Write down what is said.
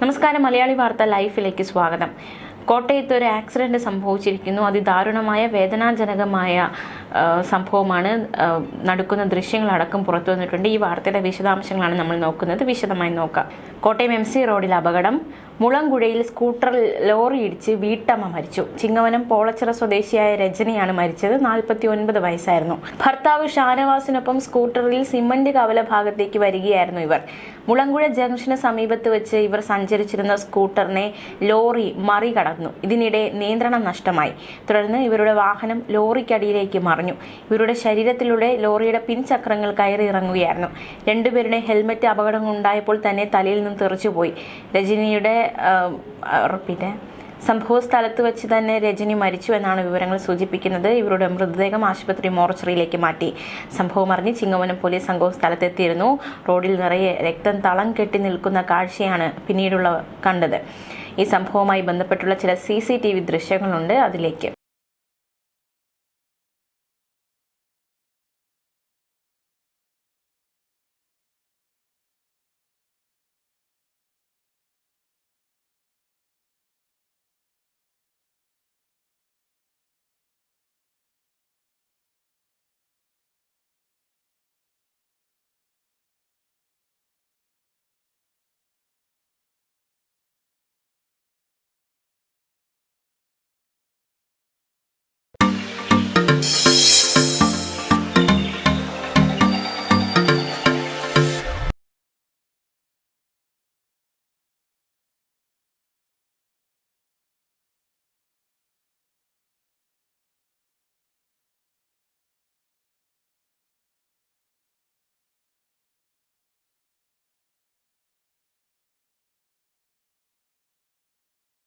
നമസ്കാരം മലയാളി വാർത്ത ലൈഫിലേക്ക് സ്വാഗതം. കോട്ടയത്ത് ഒരു ആക്സിഡന്റ് സംഭവിച്ചിരിക്കുന്നു. അതിദാരുണമായ വേദനാജനകമായ സംഭവമാണ് നടക്കുന്ന ദൃശ്യങ്ങളടക്കം പുറത്തു വന്നിട്ടുണ്ട്. ഈ വാർത്തയുടെ വിശദാംശങ്ങളാണ് നമ്മൾ നോക്കുന്നത്. വിശദമായി നോക്കാം. കോട്ടയം എം സി റോഡിൽ അപകടം മുളങ്കുഴയിൽ സ്കൂട്ടർ ലോറി ഇടിച്ച് വീട്ടമ്മ മരിച്ചു. ചിങ്ങവനം പോളച്ചിറ സ്വദേശിയായ രജനിയാണ് മരിച്ചത്. നാൽപ്പത്തി ഒൻപത് വയസ്സായിരുന്നു. ഭർത്താവ് ഷാനവാസിനൊപ്പം സ്കൂട്ടറിൽ സിമന്റ് കവല ഭാഗത്തേക്ക് വരികയായിരുന്നു ഇവർ. മുളങ്കുഴ ജംഗ്ഷന് സമീപത്ത് വെച്ച് ഇവർ സഞ്ചരിച്ചിരുന്ന സ്കൂട്ടറിനെ ലോറി മറികടന്നു. ഇതിനിടെ നിയന്ത്രണം നഷ്ടമായി. തുടർന്ന് ഇവരുടെ വാഹനം ലോറിക്കടിയിലേക്ക് മറിഞ്ഞു. ഇവരുടെ ശരീരത്തിലൂടെ ലോറിയുടെ പിൻചക്രങ്ങൾ കയറി ഇറങ്ങുകയായിരുന്നു രണ്ടുപേരുടെ ഹെൽമറ്റ് അപകടം ഉണ്ടായപ്പോൾ തന്നെ തലയിൽ നിന്ന് തെറിച്ചുപോയി. രജനിയുടെ റിപ്പീറ്റ് സംഭവ സ്ഥലത്ത് വെച്ച് തന്നെ രജനി മരിച്ചു എന്നാണ് വിവരങ്ങൾ സൂചിപ്പിക്കുന്നത്. ഇവരുടെ മൃതദേഹം ആശുപത്രി മോർച്ചറിയിലേക്ക് മാറ്റി. സംഭവം അറിഞ്ഞ് ചിങ്ങവനം പോലീസ് സംഘവും സ്ഥലത്തെത്തിയിരുന്നു റോഡിൽ നിറയെ രക്തം തളം കെട്ടി നിൽക്കുന്ന കാഴ്ചയാണ് പിന്നീടുള്ള കണ്ടത്. ഈ സംഭവവുമായി ബന്ധപ്പെട്ടുള്ള ചില സി സി ടി വി ദൃശ്യങ്ങളുണ്ട് അതിലേക്ക്.